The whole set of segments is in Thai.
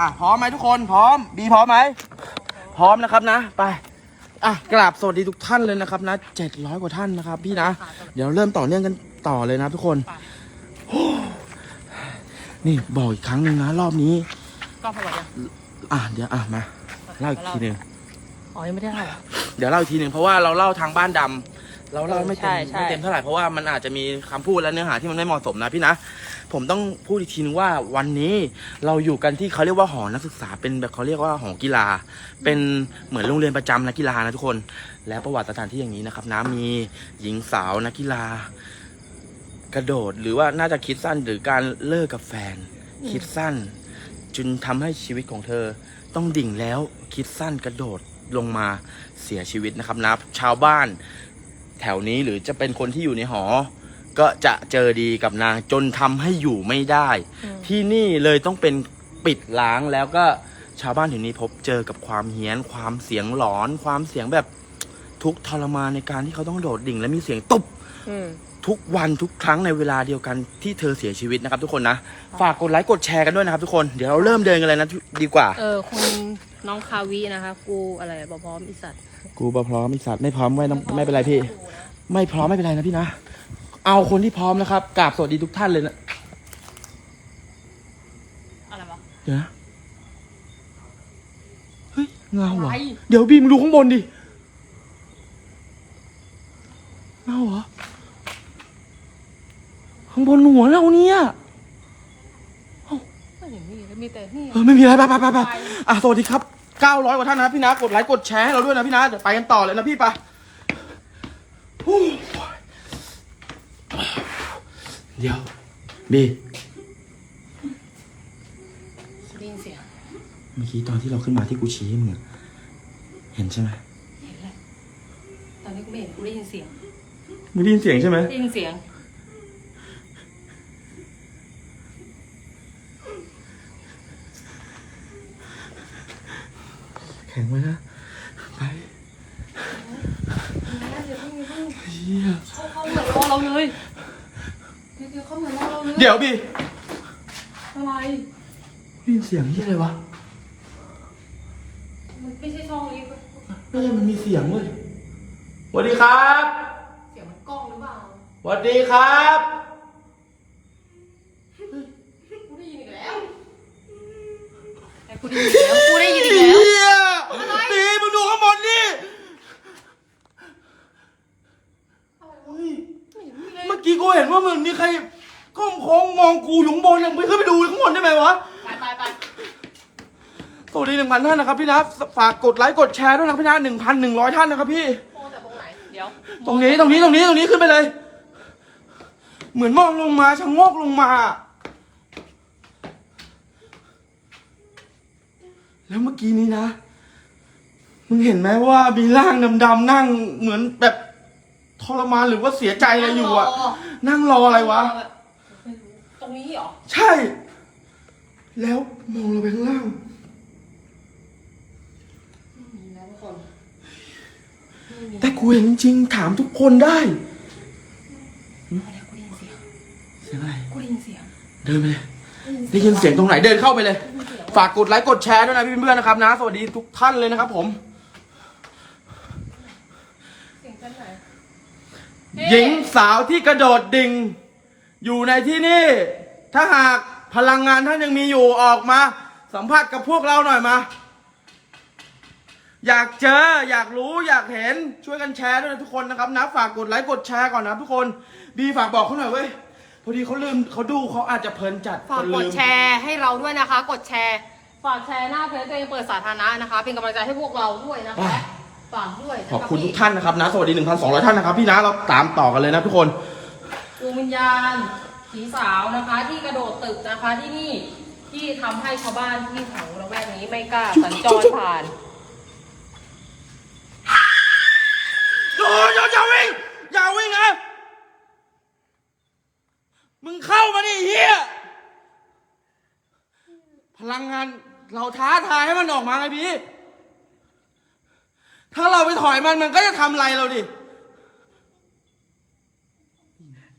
อะพร้อมไหมทุกคนพร้อมบีพร้อมไหมพร้อมนะครับนะ ไปอะกราบสวัสดีทุกท่านเลยนะครับนะเจ็ดร้อยกว่าท่านนะครับ พี่นะเดี๋ยวเริ่มต่อเนื่องกันต่อเลยนะทุกคนโอ้นี่บอกอีกครั้งหนึ่งนะรอบนี้ ก็พอแล้วอะเดี๋ยวอะมาเล่าอีกทีหนึ่งอ๋อยังไม่ได้เล่าเหรอ เดี๋ยวเล่าอีกทีหนึ่งเพราะว่าเราเล่าทางบ้านดำเราเล่าไม่เต็มใช่ใช่ ไม่เต็มเท่าไหร่เพราะว่ามันอาจจะมีคำพูดและเนื้อหาที่มันไม่เหมาะสมนะพี่นะ ผมต้องพูดอีกทีนึงว่าวันนี้เราอยู่กันที่เขาเรียกว่าหอนักศึกษาเป็นแบบเขาเรียกว่าหอกีฬา เป็นเหมือนโรงเรียนประจำนักกีฬานะทุกคน และประวัติสถานที่อย่างนี้นะครับนะมีหญิงสาวนักกีฬา กระโดดหรือว่าน่าจะคิดสั้นหรือการเลิกกับแฟน คิดสั้นจนทำให้ชีวิตของเธอ ต้องดิ่งแล้วคิดสั้นกระโดดลงมาเสียชีวิตนะครับนะชาวบ้าน แถวนี้หรือจะเป็นคนที่อยู่ในหอ ก็จะเจอดีกับนางจนทำให้อยู่ไม่ได้ ที่นี่เลยต้องเป็นปิดล้างแล้วก็ชาวบ้านแถวนี้พบเจอกับความเฮี้ยน ความเสียงหลอน ความเสียงแบบทุกข์ทรมานในการที่เขาต้องโดดดิ่ง และมีเสียงตุบ อืม ทุกวันทุกครั้งในเวลาเดียวกันที่เธอเสียชีวิตนะครับทุกคนนะ ฝากกดไลค์กดแชร์กันด้วยนะครับทุกคนเดี๋ยวเราเริ่มเดินกันเลยนะดีกว่า เออคุณน้องคาวินะคะ กูอะไรบอพร้อมอีสัตว์ กูบพร้อมอีสัตว์ไม่พร้อมไม่ต้องไม่เป็นไรพี่ ไม่พร้อมไม่เป็นไรนะพี่นะ เอาคนที่พร้อมนะครับกราบสวัสดีทุกท่านเลยนะอะไรวะเดี๋ยวนะเฮ้ยเงาเหรออะไร เดี๋ยวบีมดูข้างบนดิเงาเหรอข้างบนหัวเราเนี่ย ไม่เห็นมีเลยมีแต่นี่ เออไม่มีอะไรไปไปไปไป อะสวัสดีครับ 900 กว่าท่านนะพี่นะ กดไลค์กดแชร์ให้เราด้วยนะพี่นะ เดี๋ยวไปกันต่อเลยนะพี่ไปฮู้ เดี๋ยวบีได้ยินเสียงเมื่อกี้ตอนที่เราขึ้นมาที่กูชี้ให้มึงอะเห็นใช่ไหมเห็นแล้วตอนนี้กูไม่เห็นกูได้ยินเสียงมึงได้ยินเสียงใช่ไหมได้ยินเสียงแข็งไว้นะไปเฮียเขาเขาเหมือนรอเราเลยเดี๋ยวเขาเหมือนรอเราเลยเดี๋ยวบีอะไร ได้ยินเสียงที่อะไรวะมันไม่ใช่ช่องนี้ไม่ใช่มันมีเสียงเว้ยสวัสดีครับเสียงมันกล้องหรือเปล่าสวัสดีครับกูได้ยินอีกแล้วแต่กูได้ยินอีกแล้วกูได้ยินอีกแล้วเฮียบีมึงดูข้างบนดิเฮ้ย ไม่เห็นมีเลย เมื่ อกี้กูเห็นว่ามันมีใครก้มโค้งมองกูอยู่ข้างบนยังไปขึ้นไปดูข้างบนได้ไหมวะ ไปไปไปสวัสดีหนึ่งพันท่านนะครับพี่นะฝากกดไลค์กดแชร์ด้วยนะครับพี่นะหนึ่งพันหนึ่งร้อยท่านนะครับพี่โอ้แต่ตรงไหน เดี๋ยวตรงนี้ตรงนี้ตรงนี้ตรงนี้ขึ้นไปเลย เหมือนมองลงมาชะโงกลงมา แล้วเมื่อกี้นี้นะ มึงเห็นไหมว่ามีร่างดำๆนั่งเหมือนแบบ ทรมานหรือว่าเสียใจอะไรอยู่อะนั่งรออะไรวะตรงนี้เหรอ ใช่ แล้วมองลงไปข้างล่างมีนะทุกคนแต่กูเห็นจริงๆถามทุกคนได้อะไรกูได้ยินเสียงเสียงอะไร กูได้ยินเสียงเดินไปเลย ได้ยินเสียงตรงไหนเดินเข้าไปเลย ฝากกดไลค์กดแชร์ด้วยนะพี่เพื่อนๆนะครับนะ สวัสดีทุกท่านเลยนะครับผม เสียงชั้นไหน หญิงสาวที่กระโดดดิ่ง อยู่ในที่นี่ ถ้าหากพลังงานท่านยังมีอยู่ออกมา สัมผัสกับพวกเราหน่อยมา อยากเจออยากรู้อยากเห็นช่วยกันแชร์ด้วยนะทุกคนนะครับนะ ฝากกดไลค์กดแชร์ก่อนนะทุกคนบีฝากบอกเขาหน่อยเว้ยพอดีเขาลืมเขาดูเขาอาจจะเพลินจัดฝากจนกลืดมแชร์ให้เราด้วยนะคะ กดแชร์ ฝากแชร์หน้าเพจตัวเองเปิดสาธารณะนะคะ เป็นกำลังใจให้พวกเราด้วยนะคะ ฝากด้วยนะะขอบคุณพี่ทุกท่านนะครับนะ สวัสดี 1,200 ท่านนะครับ พี่นะเราตามต่อกันเลยนะทุกคน ดวงวิญญาณผีสาวนะคะ ที่กระโดดตึกนะคะที่นี่ที่ทำให้ชาวบ้านที่แถวละแวกนี้ไม่กล้าสัญจรผ่านโอ้ยอย่าวิ่งอย่าวิ่งนะมึงเข้ามาดิเฮียพลังงานเราท้าทายให้มันออกมาไงพี่ ถ้าเราไปถอยมันมันก็จะทำไรเราดิ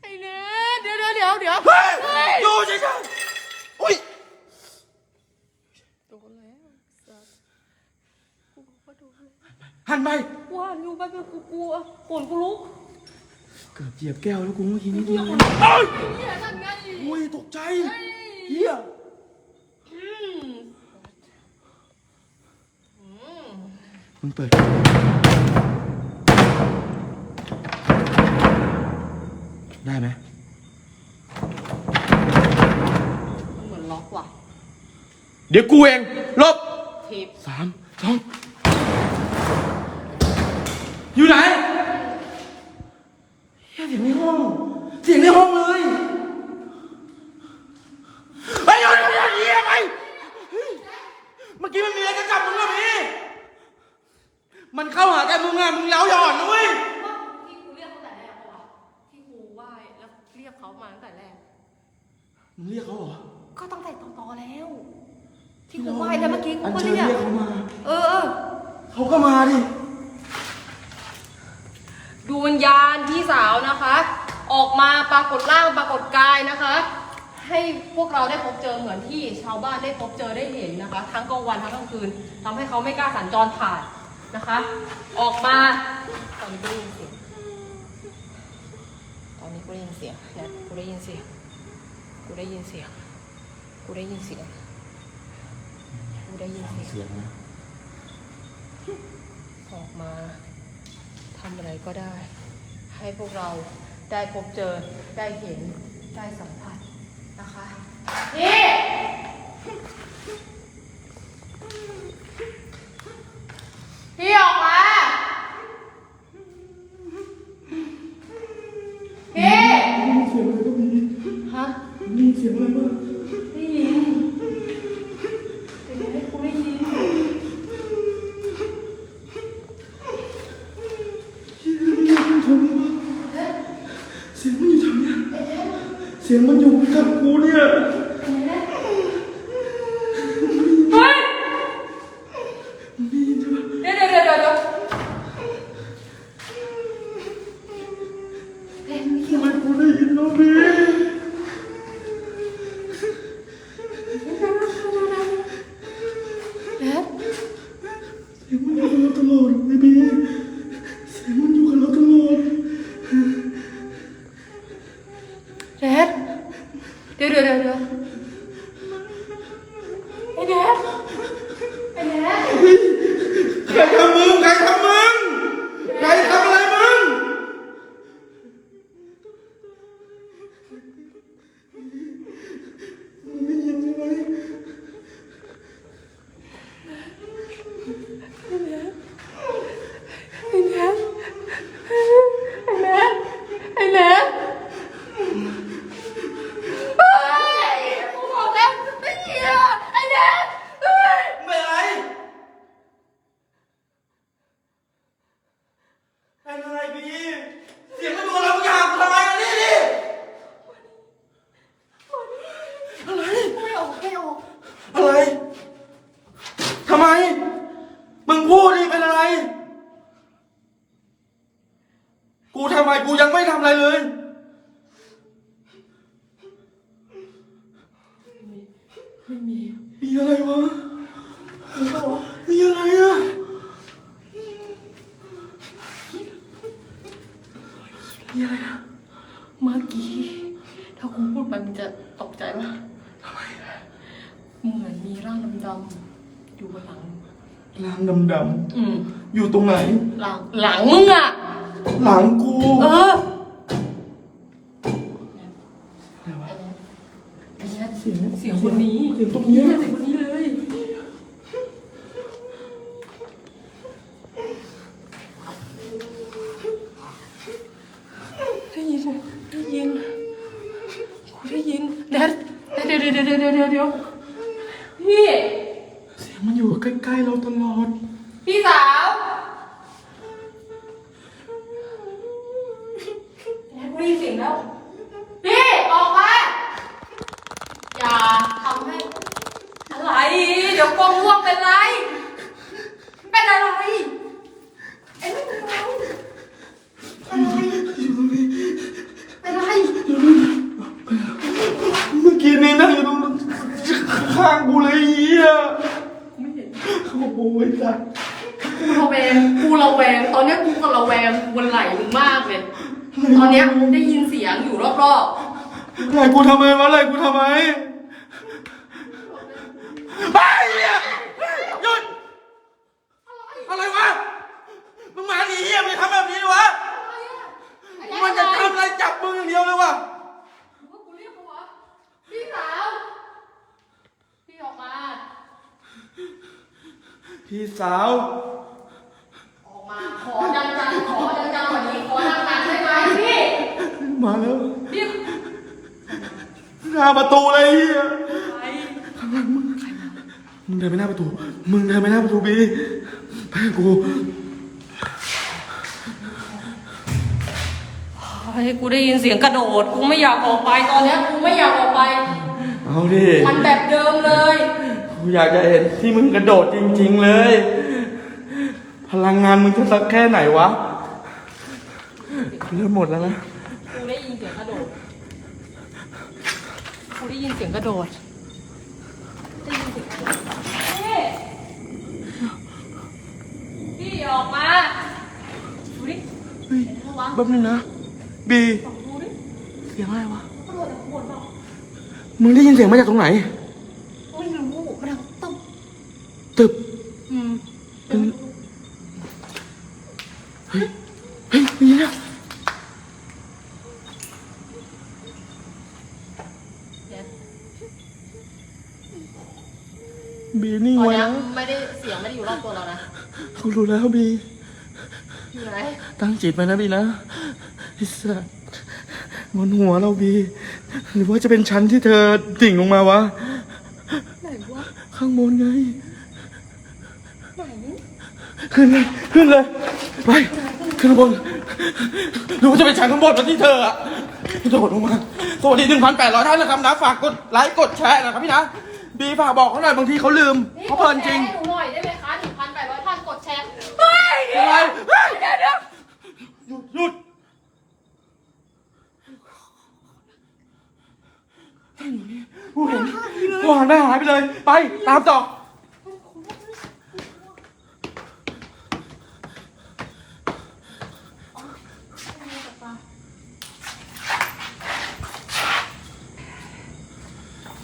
ไอ้เนทเดี๋ยวเดี๋ยวเดี๋ยวเดี๋ยวเฮ้ยอยู่เฉยๆอุ้ย โดนแล้วสัตกูบอกว่าโดนแล้วหันไป กูหันอยู่ไป๊บนึงกูกลัวขนกูลุกเกือบเหยียบแก้วแล้วกูเมื่อกี้นี้เดียวเอ้ยู่นไงอุ้ยตกใจเฮีย มึงเปิด ได้ไหมมันเหมือนล็อกว่ะเดี๋ยวกูเองลบทิป สามสองอยู่ไหนเฮียเสียงในห้อง เสียงในห้องเลยไปอยู่ไหนเฮียไปเฮ้ยเมื่อกี้มันมีอะไรจะจับมึงอะพี่มันเข้าหาแต่มึงอะมึงเล้าหย่อนนะเว้ย ที่กูเรียกเขาแต่แรกปะวะที่กูไหว้แล้วเรี ยกเขามาตั้งแต่แรก มึงเรียกเขาเหรอก็ตั้งแต่ตอๆแล้ว ที่กูไหว้แล้วเมื่อกี้กูอันก็เชิญเรียก เรียกเขามา เออเออ เขาก็มาดิ ดูวิญญาณพี่สาวนะคะ ออกมาปรากฏร่างปรากฏกายนะคะ ให้พวกเราได้พบเจอเหมือนที่ชาวบ้านได้พบเจอได้เห็นนะคะ ทั้งกลางวันทั้งกลางคืนทำให้เขาไม่กล้าสัญจรผ่านนะคะ ออกมาตอนนี้กูได้ยินเสียงตอนนี้ กูได้ยินเสียงนะกูได้ยินเสียงกูได้ยินเสียงกูได้ยินเสียงกูได้ยินเสียงเสียงนะออกมาทำอะไรก็ได้ ให้พวกเราได้พบเจอได้เห็นได้สัมผัสนะคะพี่พี่ออกมาพี่ เสียงอะไรก็มี ฮะ มีเสียงอะไรบ้าง ได้ยินเป็นไงกูได้ยิน เสียงมันอยู่แถวเนี้ย เสีย เดี๋ยวเดี๋ยวเดี๋ยวเดี๋ยวไอ้แดดไอ้แดด ใครทำมึงใครทำมึงใครทำอะไรมึงมึงได้ยินใช่ไหม ไอ้แดดไอ้แดดไอ้แดดเฮ้ยกูบอกแล้วไอ้เหี้ยไอ้แดดเฮ้ย ไม่เป็นไรเป็นอะไรพี่เสียงมันอยู่กับเราทุกอย่างทำไมอันนี้ดิอะไร ไม่ออกไม่ออก อะไร ทำไม มึงพูดดิเป็นอะไร กูทำไม กูยังไม่ทำอะไรเลย ไม่มี มีอะไรวะ มีอะไรอะ มีอะไรอะเมื่อกี้ ถ้ากูพูดไปมันจะตกใจปะทำไมเหมือนมีร่างดำๆอยู่บนหลัง ร่างดำอืมๆอยู่ตรงไหน หลังหลังมึงอะ หลังกูเอออะไรวะเสียงเสียงคนนี้เสียงตรงเนี้ย เสียงคนนี้เลยได้ยินได้ยินกู ได้ยินแดดเดี๋ยวเดี๋ยวเดี๋ยวเดี๋ยวเดี๋ยวเดี๋ยวพี่ เสียงมันอยู่ใกล้ๆเราตลอด พี่สาวแดดกูได้ยินเสียงแล้ว พี่ออกมา อย่าทำให้ อะไร เดี๋ยวกองร่วงเป็นไร เป็นอะไร ข้างกูเลยไอ้เหี้ยไม่เห็นโอ้โหไอ้สัสกูระแวงกูระแวง ตอนเนี้ยกูก็ระแวงบนไหล่มึงมากเลย ตอนเนี้ยได้ยินเสียงอยู่รอบไหลกูทำไมวะไหลกูทำไมไปเนี่ยหยุดอะไรวะมึงมาดีเหี้ยมึงทำแบบนี้เลยวะๆมันจะทำอะไรจับมึงอย่างเดียวเลยวะกูเรียกเขาวะพี่สาวพี่ ออกมา พี่สาว ออกมา ขอดังๆ ขอดังๆกว่านี้ ขอดังๆได้ไหมพี่ มาแล้วพี่หน้าประตูเลยไอ้เหี้ยไปมึงเดินไปหน้าประตู มึงเดินไปหน้าประตูบีไปกับกูเฮ้ยกูได้ยินเสียงกระโดด กูไม่อยากออกไป ตอนเนี้ยกูไม่อยากออกไป เอาดิมันแบบเดิมเลย กูอยากจะเห็นที่มึงกระโดดจริง ๆเลย พลังงานมึงจะสักแค่ไหนวะเริ่มหมดแล้วนะกูได้ยินเสียงกระโดด กูได้ยินเสียงกระโดด ได้ยินเสียงกระโดดพี่พี่ออกมาดูดิเฮ้ยเห็นเขาวะแป๊บนึงนะบีลองดูดิ เสียงอะไรวะ มึงได้ยินเสียงมาจากตรงไหน ไม่รู้มันดังตึ๊บตึบอืมเป็นเฮ้ย เฮ้ยนี่นะเดี๋ยวบีนิ่งตอนไว้เนี้ยนะไม่ได้เสียงไม่ได้อยู่รอบตัวเรานะเขารู้แล้วบี อยู่ไหน ตั้งจิตไว้นะบีนะไอ้สัส บนหัวเราบี หรือว่าจะเป็นชั้นที่เธอดิ่งลงมาวะ ไหนวะข้างบนไง ไหนขึ้นเลย ขึ้นเลย ไป ขึ้นข้างบน หรือว่าจะเป็นชั้นข้างบนแล้วที่เธออะโดดลงมา สวัสดีหนึ่งพันแปดร้อยท่านนะครับนะฝากกดไลค์กดแชร์นะครับพี่นะ บีฝากบอกเขาหน่อยบางทีเขาลืมเขาเพลินจริงให้หนูหน่อยได้ไหมคะหนึ่งพันแปดร้อยท่านกดแชร์เฮ้ยอะไรเฮ้ยเดี๋ยวเดี๋ยว หยุดหยุดกูเห็น กูหันไปหายไปเลย ไป ตามต่อ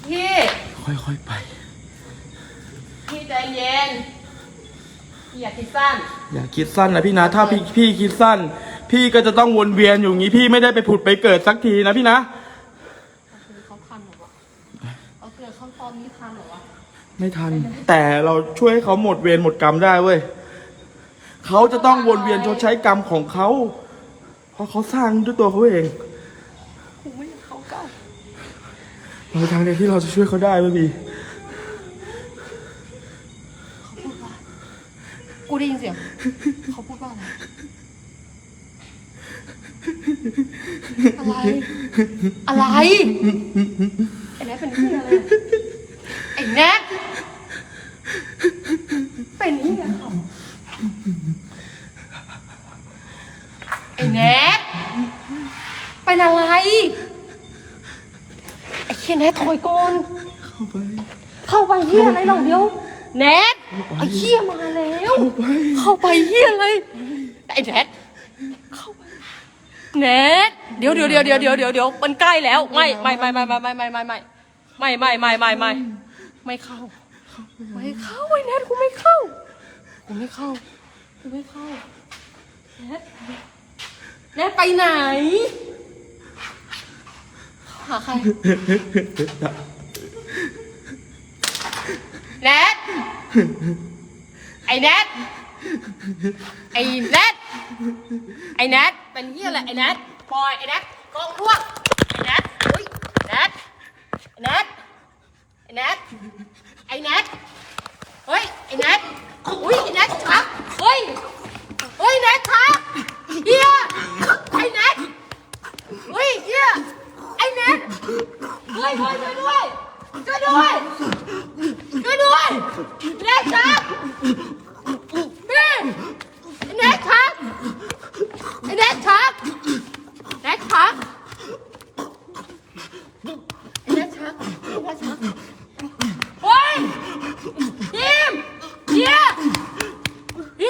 พี่ ค่อยๆไป พี่ใจเย็น พี่อย่าคิดสั้น อย่าคิดสั้นนะพี่นะ ถ้าพี่พี่คิดสั้น พี่ก็จะต้องวนเวียนอยู่อย่างนี้ พี่ไม่ได้ไปผุดไปเกิดสักทีนะพี่นะ คือเขาทันเหรอวะ เอาเกิดเขาตอนนี้ทันเหรอวะไม่ทัน แต่เราช่วยให้เขาหมดเวรหมดกรรมได้เว้ยเขาจะต้องวนเวียนชดใช้กรรมของเขาเพราะเขาสร้างด้วยตัวเขาเองกูไม่อยากเขาใกล้เราทางเดียวที่เราจะช่วยเขาได้เว้ยบีกูได้ยินเสียงเขาพูดว่าอะไรอะไรอะไร ไอ้แนทเป็นที่อะไร ไอ้แนทเป็นที่อะไร ไอ้แนทเป็นอะไร ไอ้เคียแนทถอยก่อนเข้าไป เข้าไปเฮียอะไรหรอกเดียว แนทไอ้เฮียมาแล้ว เข้าไป เข้าไปเฮียอะไรไอ้แนทเข้าไป แนทเดี๋ยวเดี๋ยวเดี๋ยวเดี๋ยวเดี๋ยวเดี๋ยวเดี๋ยวมันใกล้แล้ว ไม่ไม่ไม่ไม่ไม่ไม่ไม่ไม่ไม่ไม่ไม่ไม่ไม่ไม่ไม่เข้า ไม่เข้าไอ้แนทกูไม่เข้า กูไม่เข้ากู ไม่เข้าแนทแนทไปไหน หาใครแนทไอ้แนทไอ้แนทไอ้แนทเป็นเหี้ยอะไรไอ้แนทปล่อยไอ้แนทกองร่วงไอ้แนทอุ้ยแนทไอ้แนทไอ้แนทไอ้แนทเฮ้ยไอ้แนท อุ้ยไอ้แนทชับเฮ้ยเฮ้ยแนทชักเฮียไอ้แนทเฮ้ยเฮียไอ้แนทเฮ้ยเฮ้ยช่วยด้วยช่วยด้วยช่วยด้วยเน็กครับพี่เน็กครับเน็กครับเน็กครับเน็กครับเน็กครับเฮ้ยทีมเฮียเฮ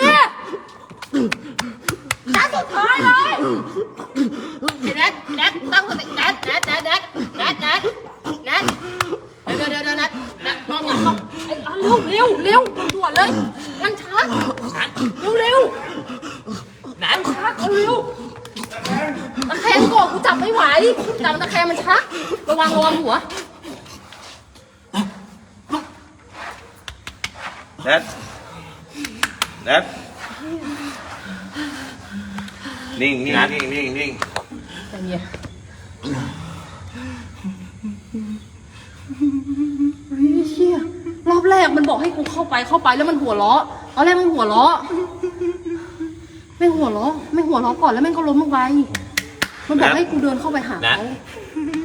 ีย วเร็วด่วนเลยมันชักเร็วเร็วนันชักเอาเร็วตะแคงก่อนกูจับไม่ไหว จับตะแคงมันชัก ระวังระวังหัว แนทแนทนิ่งนิ่งนิ่งนิ่งนิ่งใจเย็นเฮ้ยเชี่ยรอบแรกมันบอกให้กูเข้าไปเข้าไปแล้วมันหัวเราะตอนแรกมันหัวเราะแม่งหัวเราะแม่งหัวเราะก่อนแล้วแม่งก็ล้มลงไป มันบอกให้กูเดินเข้าไปหาเขา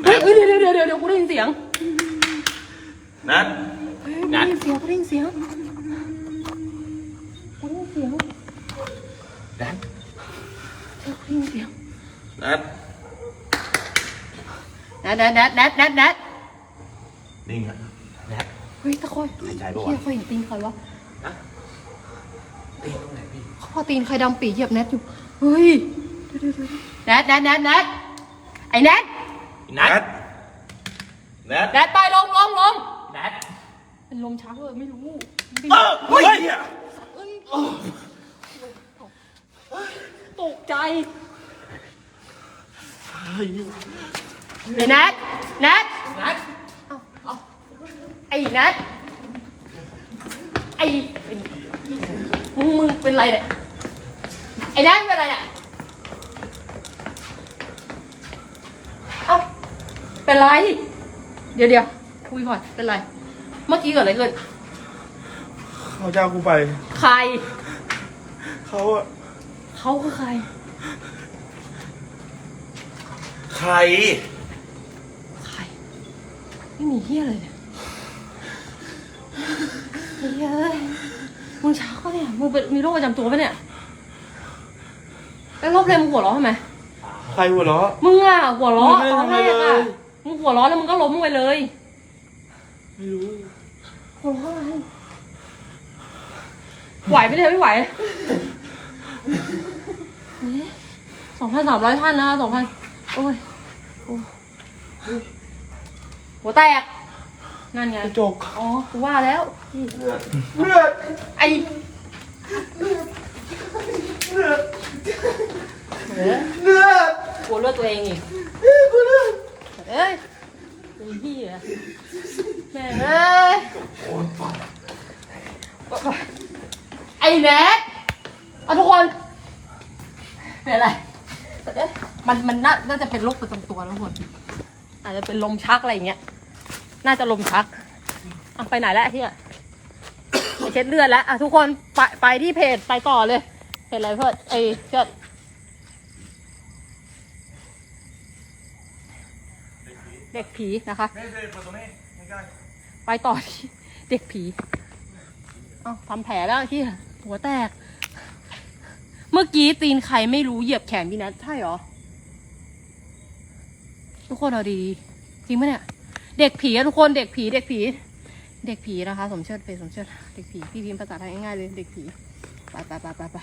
เฮ้ยเฮ้ยเดี๋ยวเดี๋ยวเดี๋ยวเดี๋ยวกูได้ยินเสียงแนทเฮ้ยกูได้ยินเสียงกูได้ยินเสียงกูได้ยินเสียงแนทเออกูได้ยินเสียงแนทแนทแนทแนทแนทแนทแนทนิ่งอะแนทเฮ้ยตะคอยหายใจปะวะ เฮียเคยเห็นตีนใครวะตีตรงไหนพี่ เขาพอตีนใครดำปีเหยียบแนทอยู่ เฮ้ยเดี๋ยวเดี๋ยวเดี๋ยวแนทแนทแนทแนทไอ้แนทแนทแนทแนทไปลงลงลงแนทเป็นลมชักเลยไม่รู้เออเฮ้ยเอ้ยตกใจไอ้แนทแนทแนทเอาเอาไอ้แนทไอ้ไอ้มึงมึงเป็นไรเนี่ยไอ้แนทเป็นไรเนี่ยเอ้า เป็นไร เดี๋ยวเดี๋ยวคุยก่อน เป็นไร เมื่อกี้เกิดอะไรขึ้น เขาจะเอากูไป ใคร เขาอะเขาคือใคร ใคร ใคร ไม่มีเฮียเลยเนี่ยเฮียเอ้ยมึงชักก็เนี่ย มึงเป็นมีโรคประจำตัวปะเนี่ย แล้วรอบแรกมึงหัวเราะทำไม ใครหัวเราะมึงอะหัวเราะมึงไม่ตอนแรกทำอะไรเลอะย มึงหัวเราะแล้วมึงก็ล้มลงไปเลยไม่รู้หัวเราะอะไรไหวไหมเนี่ยไม่ไหวสองพันสามร้อยท่านนะสองพันโอ้ยโอ้ยหัวแตก นั่นไง กระจก อ๋อกูว่าแล้วเลือดไอ้เลือดเออเลือดกลัวเลือดตัวเองอีกกูเลือด เอ้ยอ้เหี้ยแม่เอ้ยไอ้แนทเอาทุกคนเป็นอะไรมันมันน่าน่าจะเป็นโรคประจำตัวนะทุกคนอาจจะเป็นลมชักอะไรอย่างเงี้ย น่าจะลมชักเอาไปไหนแล้วที่อะไปเช็ดเลือดแล้วอะทุกคนไปไปที่เพจไปต่อเลยเพจอะไรเพื่อนไอ้เชิด เด็กผีนะคะ ไปต่อที่เด็กผีเอ้าทำแผลแล้วที่หัวแตก เมื่อกี้ตีนใครไม่รู้เหยียบแขนพี่นัทใช่หรอ ทุกคนเอาดีจริงปะเนี่ย เด็กผีอะทุกคนเด็กผี เด็กผี เด็กผีนะคะ สมเชิดเฟซสมเชิดเด็กผีพี่พิมพ์ภาษาไทยง่ายๆเลย เด็กผี ไปไปไปไปไป